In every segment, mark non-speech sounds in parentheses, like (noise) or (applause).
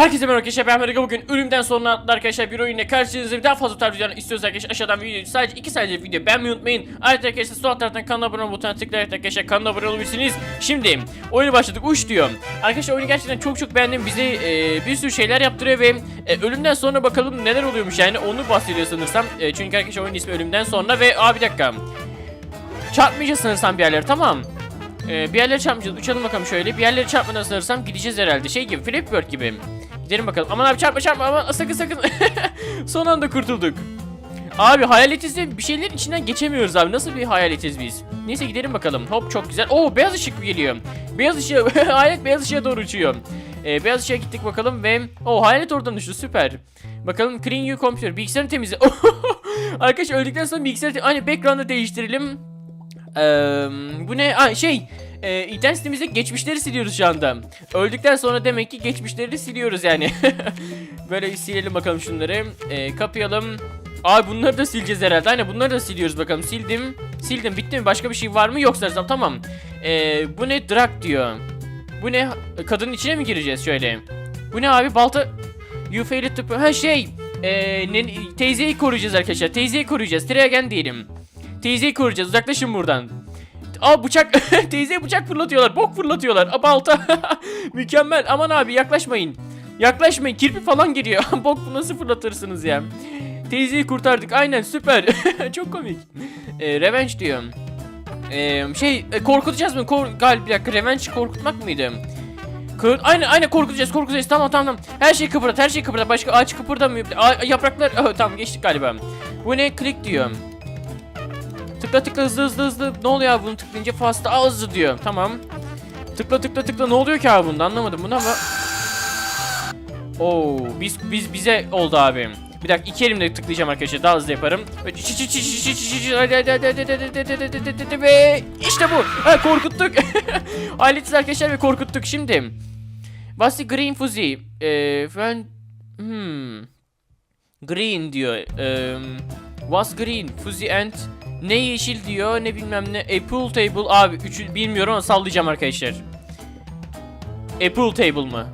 Herkese merhaba arkadaşlar ben Merhaba bugün ölümden sonra arkadaşlar bir oyunla karşınızda daha fazla tarz videolarını istiyorsanız arkadaşlar. Aşağıdan video sadece iki sadece video beğenmeyi unutmayın. Ayrıca arkadaşlar sol taraftan kanala abone ol butonuna tıklayarak arkadaşlar kanala abone olabilirsiniz. Şimdi oyunu başladık uç diyor. Arkadaşlar oyunu gerçekten çok çok beğendim. Bize e, bir sürü şeyler yaptırıyor ve e, ölümden sonra bakalım neler oluyormuş. Yani onu bahsediyor sanırsam. E, Çünkü arkadaşlar oyunun ismi ölümden sonra ve aa bir dakika. Çarpmayacağız sanırsam bir yerlere tamam. Ee, bir yerlere çarpmayacağız. Uçalım bakalım şöyle. Bir yerlere çarpmadan sanırsam gideceğiz herhalde. Şey gibi, Flappy Bird gibi. Gidelim bakalım. Aman abi çarpma çarpma aman sakın sakın. (laughs) Son anda kurtulduk. Abi hayaletiz bir şeylerin içinden geçemiyoruz abi. Nasıl bir hayaletiz biz? Neyse gidelim bakalım. Hop çok güzel. Oo beyaz ışık geliyor. Beyaz ışığı, hayalet (laughs) beyaz ışığa doğru uçuyor. Ee, beyaz ışığa gittik bakalım ve o hayalet oradan düştü süper. Bakalım clean your computer. Bilgisayarını temizle. (laughs) Arkadaşlar öldükten sonra bilgisayarı hani background'ı değiştirelim. Eee bu ne? Aa, şey e, internet sitemizde geçmişleri siliyoruz şu anda. Öldükten sonra demek ki geçmişleri siliyoruz yani. (laughs) Böyle silelim bakalım şunları. E, kapayalım. Abi bunları da sileceğiz herhalde. Hani bunları da siliyoruz bakalım. Sildim. Sildim. Bitti mi? Başka bir şey var mı? Yok sanırsam. Tamam. E, bu ne? Drag diyor. Bu ne? Kadının içine mi gireceğiz şöyle? Bu ne abi? Balta... You failed to... Ha şey... E, ne- teyzeyi koruyacağız arkadaşlar. Teyzeyi koruyacağız. Treagen diyelim. Teyzeyi koruyacağız. Uzaklaşın buradan. Aa bıçak (laughs) teyzeye bıçak fırlatıyorlar. Bok fırlatıyorlar. Aa balta. (laughs) Mükemmel. Aman abi yaklaşmayın. Yaklaşmayın. Kirpi falan geliyor. (laughs) Bok nasıl fırlatırsınız ya? Teyzeyi kurtardık. Aynen süper. Çok komik. Ee, revenge diyor. Ee, şey e, korkutacağız mı? Kor galiba bir dakika revenge korkutmak mıydı? Kır aynen aynen korkutacağız korkutacağız tamam tamam tamam. Her şey kıpırdat her şey kıpırdat başka ağaç kıpırdamıyor. A- yapraklar oh, tamam geçtik galiba. Bu ne klik diyor. Tıkla tıkla hızlı hızlı hızlı. Ne oluyor abi bunu tıklayınca fasta aa hızlı diyor. Tamam. Tıkla tıkla tıkla ne oluyor ki abi bunda anlamadım bunu ama. Oo biz biz bize oldu abim. Bir dakika iki elimle tıklayacağım arkadaşlar daha hızlı yaparım. Ve işte bu. Ha, korkuttuk. (laughs) Aletiz arkadaşlar ve korkuttuk şimdi. What's green fuzzy? Ee, ben... Hmm. Green diyor. Um, what's green? Fuzzy and ne yeşil diyor ne bilmem ne. A pool table abi üçü bilmiyorum ama sallayacağım arkadaşlar. A pool table mı?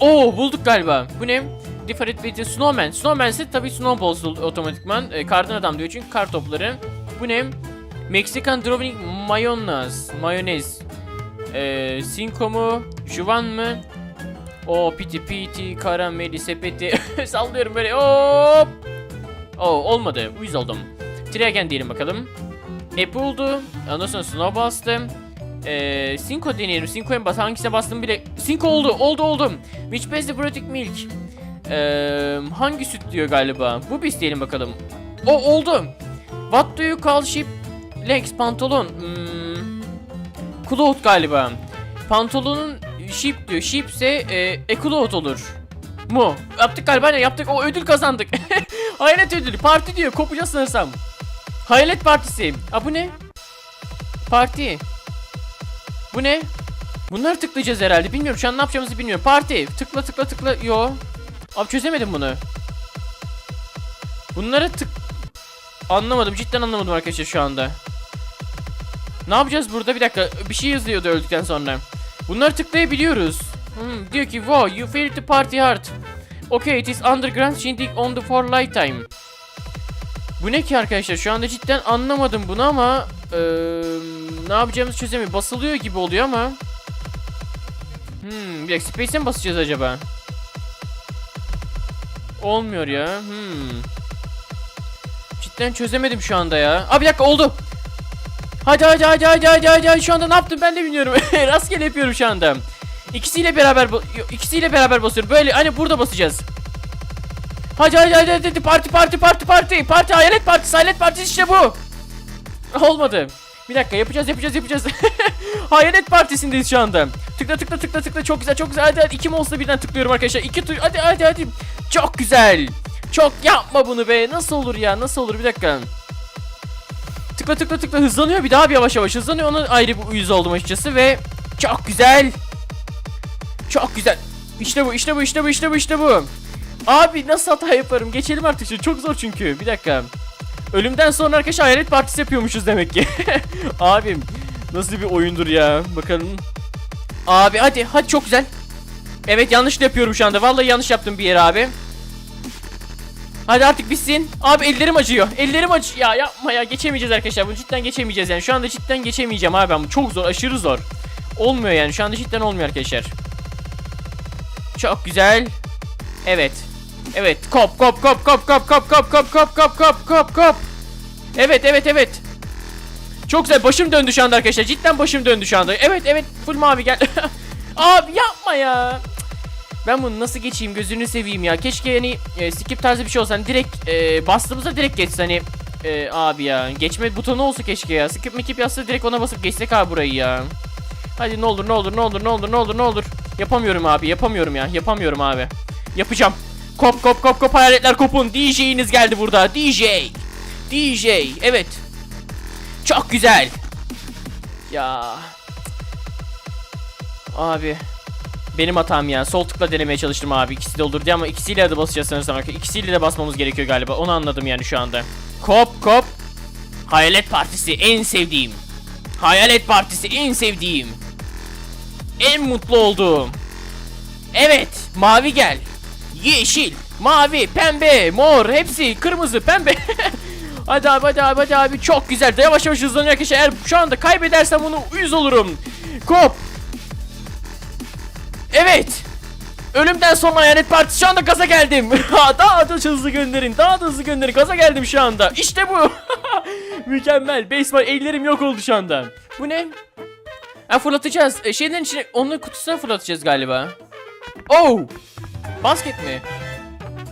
Oo bulduk galiba. Bu ne? Different with snowman. Snowman ise tabii snowballs otomatikman. E, kardan adam diyor çünkü kar topları. Bu ne? Mexican drawing mayonnaise. Mayonez. E, Cinco mu? Juvan mı? O piti piti karameli sepeti. (laughs) Sallıyorum böyle. Hop. Oo olmadı. Uyuz oldum. Triagen diyelim bakalım. Apple oldu. Ondan sonra Snow bastım. Ee, Cinco deneyelim. Cinco'ya bas. Hangisine bastım bile. Cinco oldu. Oldu oldum. Which best the protein milk? Ee, hangi süt diyor galiba. Bu biz diyelim bakalım. O oldu. What do you call sheep legs pantolon? Hmm, cloth galiba. Pantolonun sheep diyor. Sheep ise e, e cloth olur. Mu? Yaptık galiba ne yaptık? O ödül kazandık. (laughs) Hayalet ödülü. Parti diyor. Kopacağız sanırsam. Hayalet partisi. Aa bu ne? Parti. Bu ne? Bunları tıklayacağız herhalde. Bilmiyorum şu an ne yapacağımızı bilmiyorum. Parti. Tıkla tıkla tıkla. Yo. Abi çözemedim bunu. Bunları tık... Anlamadım. Cidden anlamadım arkadaşlar şu anda. Ne yapacağız burada? Bir dakika. Bir şey yazıyordu öldükten sonra. Bunları tıklayabiliyoruz. Hmm, diyor ki wow you failed to party hard. Okay it is underground shindig on the for lifetime. Bu ne ki arkadaşlar? Şu anda cidden anlamadım bunu ama eee, ne yapacağımızı çözemiyorum. Basılıyor gibi oluyor ama. Hmm, bir space'e mi basacağız acaba? Olmuyor ya. Hmm. Cidden çözemedim şu anda ya. Aa bir dakika oldu. Hadi hadi hadi hadi hadi hadi, hadi. şu anda ne yaptım ben de bilmiyorum. (laughs) Rastgele yapıyorum şu anda. İkisiyle beraber ikisiyle beraber basıyorum. Böyle hani burada basacağız. Hadi hadi hadi hadi parti parti parti parti parti hayalet partisi hayalet partisi işte bu. Olmadı. Bir dakika yapacağız yapacağız yapacağız. (laughs) hayalet partisindeyiz şu anda. Tıkla tıkla tıkla tıkla çok güzel çok güzel. Hadi hadi iki monster birden tıklıyorum arkadaşlar. İki tu hadi hadi hadi. Çok güzel. Çok yapma bunu be. Nasıl olur ya? Nasıl olur? Bir dakika. Tıkla tıkla tıkla hızlanıyor bir daha bir yavaş yavaş hızlanıyor. Ona ayrı bir uyuz oldum açıkçası ve çok güzel. Çok güzel. İşte bu, işte bu, işte bu, işte bu, işte bu. Abi nasıl hata yaparım? Geçelim artık. şimdi. Çok zor çünkü. Bir dakika. Ölümden sonra arkadaşlar hayalet partisi yapıyormuşuz demek ki. (laughs) Abim nasıl bir oyundur ya. Bakalım. Abi hadi, hadi çok güzel. Evet yanlış yapıyorum şu anda. Vallahi yanlış yaptım bir yere abi. Hadi artık bitsin. Abi ellerim acıyor. Ellerim acıyor. Ya yapma ya geçemeyeceğiz arkadaşlar. Bunu cidden geçemeyeceğiz yani. Şu anda cidden geçemeyeceğim abi ben. Çok zor. Aşırı zor. Olmuyor yani. Şu anda cidden olmuyor arkadaşlar. Çok güzel. Evet. Evet. Kop kop kop kop kop kop kop kop kop kop kop kop kop. Evet evet evet. Çok güzel. Başım döndü şu anda arkadaşlar. Cidden başım döndü şu anda. Evet evet. Full mavi gel. Abi yapma ya. Ben bunu nasıl geçeyim gözünü seveyim ya. Keşke hani e, skip tarzı bir şey olsa. Hani direkt e, bastığımızda direkt geçse hani. E, abi ya. Geçme butonu olsa keşke ya. Skip mikip yazsa direkt ona basıp geçsek abi burayı ya. Hadi ne olur ne olur ne olur ne olur ne olur ne olur. Yapamıyorum abi yapamıyorum ya. Yapamıyorum abi. Yapacağım. Kop kop kop kop hayaletler kopun. DJ'iniz geldi burada. DJ. DJ. Evet. Çok güzel. Ya. Abi. Benim hatam ya. Sol tıkla denemeye çalıştım abi. İkisi de olur diye ama ikisiyle de basacağız sanırsam. İkisiyle de basmamız gerekiyor galiba. Onu anladım yani şu anda. Kop kop. Hayalet Partisi en sevdiğim. Hayalet Partisi en sevdiğim. En mutlu olduğum. Evet, mavi gel. Yeşil, mavi, pembe, mor, hepsi kırmızı, pembe. (laughs) hadi abi, hadi abi, hadi abi. Çok güzel. Yavaş yavaş hızlanıyor arkadaşlar. Eğer şu anda kaybedersem bunu uyuz olurum. Kop. Evet. Ölümden sonra hayalet partisi şu anda gaza geldim. (laughs) daha da hızlı gönderin. Daha da hızlı gönderin. Gaza geldim şu anda. İşte bu. (laughs) Mükemmel. Baseball ellerim yok oldu şu anda. Bu ne? Ha fırlatacağız. E, şeyden içine onun kutusuna fırlatacağız galiba. Oh! Basket mi?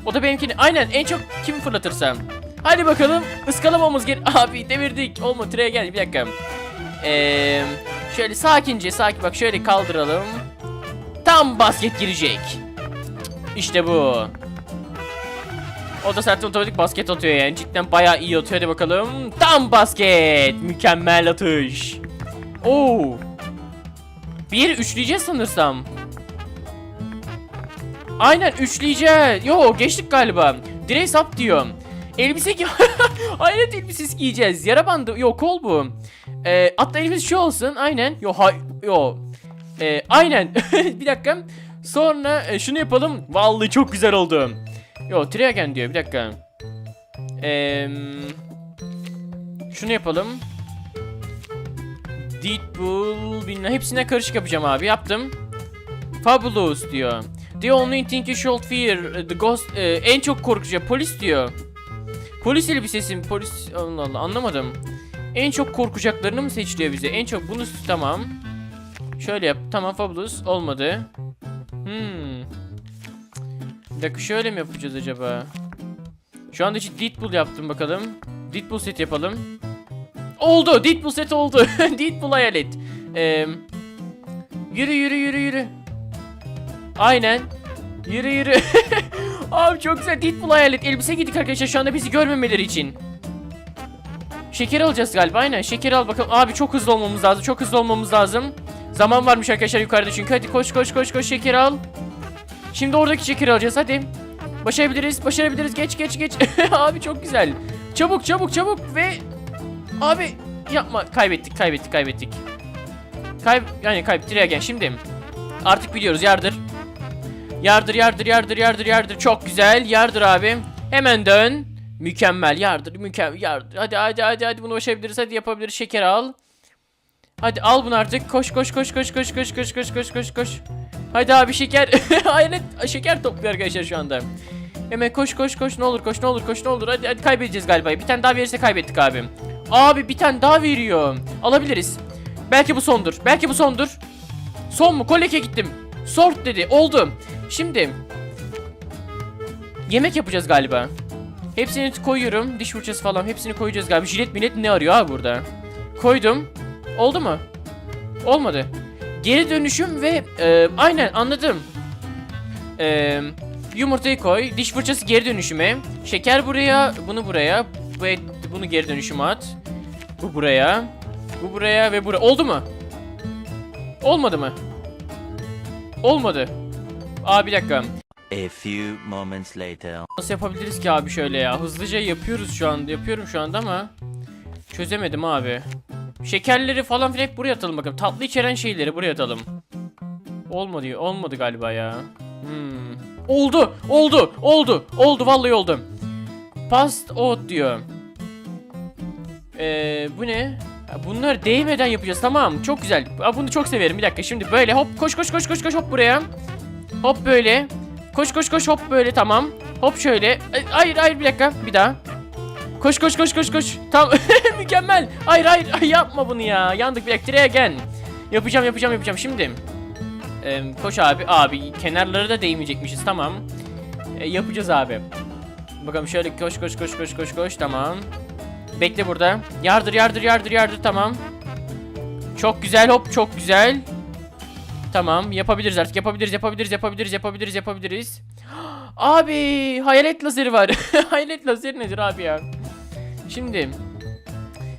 O da benimkini. Aynen en çok kim fırlatırsam. Hadi bakalım. Iskalamamız gel. (laughs) Abi devirdik. Olma tıraya gel bir dakika. Eee şöyle sakince sakin bak şöyle kaldıralım. Tam basket girecek. İşte bu. O da zaten otomatik basket atıyor yani. Cidden bayağı iyi atıyor. Hadi bakalım. Tam basket. Mükemmel atış. Oo. Bir üçleyeceğiz sanırsam. Aynen üçleyeceğiz. Yo geçtik galiba. Direği sap diyor. Elbise giy... (laughs) Hayret elbisesi giyeceğiz. Yara bandı. Yo kol bu. Ee, atla elbise şu olsun. Aynen. Yo hay... Yo. Ee, aynen. (laughs) bir dakika. Sonra e, şunu yapalım. Vallahi çok güzel oldu. Yo Triagen diyor. Bir dakika. Ee, şunu yapalım. Deadpool bilmem hepsine karışık yapacağım abi. Yaptım. Fabulous diyor. The only thing you should fear uh, the ghost e, en çok korkacak polis diyor. Polis elbisesi mi? Polis Allah Allah anlamadım. En çok korkacaklarını mı seçiyor bize? En çok bunu tamam. Şöyle yap. Tamam Fabulous olmadı. Hmm. Bir dakika şöyle mi yapacağız acaba? Şu anda için Deadpool yaptım bakalım. Deadpool set yapalım. Oldu. Deadpool set oldu. (laughs) Deadpool hayalet. Ee, yürü yürü yürü yürü. Aynen. Yürü yürü. (laughs) Abi çok güzel Deadpool hayalet. Elbise giydik arkadaşlar şu anda bizi görmemeleri için. Şeker alacağız galiba aynen. Şeker al bakalım. Abi çok hızlı olmamız lazım. Çok hızlı olmamız lazım. Zaman varmış arkadaşlar yukarıda çünkü. Hadi koş koş koş koş şeker al. Şimdi oradaki şekeri alacağız hadi. Başarabiliriz. Başarabiliriz. Geç geç geç. (laughs) Abi çok güzel. Çabuk çabuk çabuk ve Abi yapma kaybettik kaybettik kaybettik. Kayb yani kaybettik gel şimdi. Artık biliyoruz yardır. Yardır yardır yardır yardır yardır çok güzel yardır abi. Hemen dön. Mükemmel yardır mükemmel yardır. Hadi hadi hadi hadi bunu başarabiliriz hadi yapabiliriz şeker al. Hadi al bunu artık koş koş koş koş koş koş koş koş koş koş koş. Hadi abi şeker. (laughs) Hayret şeker topluyor arkadaşlar şu anda. Hemen koş koş koş ne olur koş ne olur koş ne olur hadi hadi kaybedeceğiz galiba. Bir tane daha verirse kaybettik abi. Abi bir tane daha veriyor. Alabiliriz. Belki bu sondur. Belki bu sondur. Son mu? Koleke gittim. Sort dedi. Oldu. Şimdi yemek yapacağız galiba. Hepsini koyuyorum. Diş fırçası falan hepsini koyacağız galiba. Jilet millet ne arıyor abi burada? Koydum. Oldu mu? Olmadı. Geri dönüşüm ve e, aynen anladım. E, yumurtayı koy. Diş fırçası geri dönüşüme. Şeker buraya. Bunu buraya. Bu et, bunu geri dönüşüme at. Bu buraya. Bu buraya ve buraya. Oldu mu? Olmadı mı? Olmadı. Aa bir dakika. A few moments later. Nasıl yapabiliriz ki abi şöyle ya? Hızlıca yapıyoruz şu anda. Yapıyorum şu anda ama çözemedim abi. Şekerleri falan filan hep buraya atalım bakalım. Tatlı içeren şeyleri buraya atalım. Olmadı, olmadı galiba ya. Hmm. Oldu, oldu, oldu, oldu, vallahi oldu. Past out diyor. Ee, bu ne? Ha, Bunlar değmeden yapacağız tamam çok güzel. Bunu çok severim bir dakika şimdi böyle hop koş koş koş koş koş hop buraya. Hop böyle. Koş koş koş hop böyle tamam. Hop şöyle. Ay, Hayır hayır bir dakika bir daha. Koş koş koş koş koş. Tamam (laughs) mükemmel. Hayır hayır ay, yapma bunu ya. Yandık bir Tire gel. Yapacağım yapacağım yapacağım şimdi. Ee, koş abi abi kenarları da değmeyecekmişiz tamam. Ee, yapacağız abi. Bakalım şöyle koş koş koş koş koş koş tamam. Bekle burada. Yardır yardır yardır yardır tamam. Çok güzel hop çok güzel. Tamam yapabiliriz artık yapabiliriz yapabiliriz yapabiliriz yapabiliriz yapabiliriz. (gasps) Abi hayalet lazeri var. (laughs) hayalet lazeri nedir abi ya? Şimdi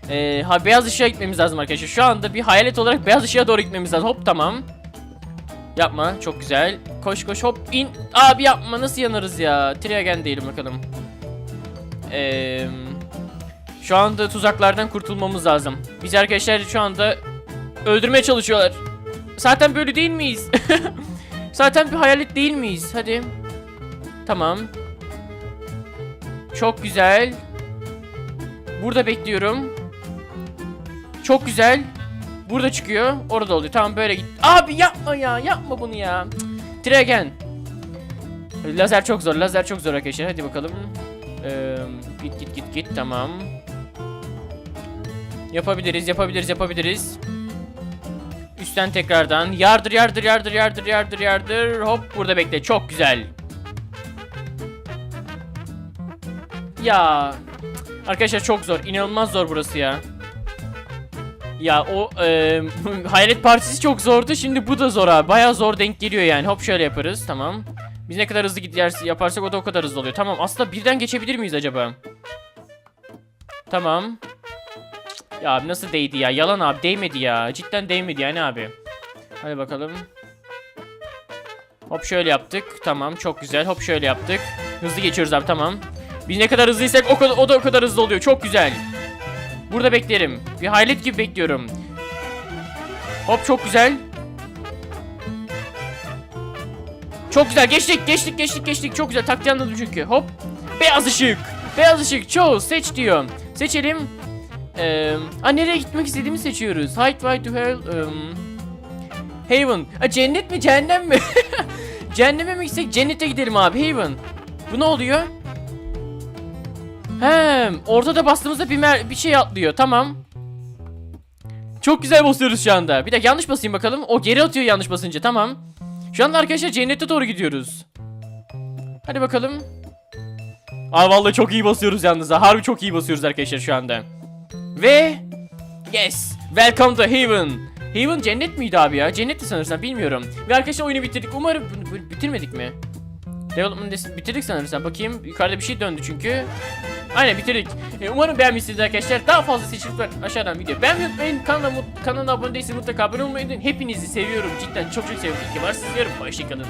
ee, ha, beyaz ışığa gitmemiz lazım arkadaşlar. Şu anda bir hayalet olarak beyaz ışığa doğru gitmemiz lazım. Hop tamam. Yapma çok güzel. Koş koş hop in. Abi yapma nasıl yanarız ya? Triagen değilim bakalım. Eee... Şu anda tuzaklardan kurtulmamız lazım. Biz arkadaşlar şu anda öldürmeye çalışıyorlar. Zaten böyle değil miyiz? (laughs) Zaten bir hayalet değil miyiz? Hadi. Tamam. Çok güzel. Burada bekliyorum. Çok güzel. Burada çıkıyor. Orada oluyor. Tamam böyle git. Abi yapma ya. Yapma bunu ya. Tregen. Lazer çok zor. Lazer çok zor arkadaşlar. Hadi bakalım. Ee, git git git git. Tamam. Yapabiliriz, yapabiliriz, yapabiliriz. Üstten tekrardan. Yardır, yardır, yardır, yardır, yardır, yardır. Hop burada bekle. Çok güzel. Ya. Arkadaşlar çok zor. İnanılmaz zor burası ya. Ya o e, (laughs) Hayalet Partisi çok zordu. Şimdi bu da zor abi. Bayağı zor denk geliyor yani. Hop şöyle yaparız. Tamam. Biz ne kadar hızlı gider yaparsak o da o kadar hızlı oluyor. Tamam. Aslında birden geçebilir miyiz acaba? Tamam. Ya abi nasıl değdi ya? Yalan abi değmedi ya. Cidden değmedi yani abi. Hadi bakalım. Hop şöyle yaptık. Tamam çok güzel. Hop şöyle yaptık. Hızlı geçiyoruz abi tamam. Biz ne kadar hızlıysak o, kadar, o da o kadar hızlı oluyor. Çok güzel. Burada beklerim. Bir haylet gibi bekliyorum. Hop çok güzel. Çok güzel geçtik geçtik geçtik geçtik. Çok güzel taktiği anladım çünkü. Hop. Beyaz ışık. Beyaz ışık. Çoğu seç diyor. Seçelim. Ee, nereye gitmek istediğimi seçiyoruz. Hide, right to hell. Um, Haven. A, cennet mi cehennem mi? (laughs) Cehenneme mi gitsek? Cennete gidelim abi. Haven. Bu ne oluyor? Hem ortada bastığımızda bir, mer- bir şey atlıyor. Tamam. Çok güzel basıyoruz şu anda. Bir dakika yanlış basayım bakalım. O geri atıyor yanlış basınca. Tamam. Şu anda arkadaşlar cennete doğru gidiyoruz. Hadi bakalım. Aa vallahi çok iyi basıyoruz yalnız ha. Harbi çok iyi basıyoruz arkadaşlar şu anda. Ve yes, welcome to heaven. Heaven cennet miydi abi ya? Cennetti sanırsam bilmiyorum. Ve arkadaşlar oyunu bitirdik. Umarım bitirmedik mi? Development des- bitirdik sanırsam. Bakayım yukarıda bir şey döndü çünkü. Aynen bitirdik. E, umarım beğenmişsiniz arkadaşlar. Daha fazla seçenek var aşağıdan video. Beğenmeyi unutmayın. Kanala, kanala abone değilseniz mutlaka abone olmayı unutmayın. Hepinizi seviyorum. Cidden çok çok seviyorum. İyi ki varsınız diyorum. Hoşçakalın.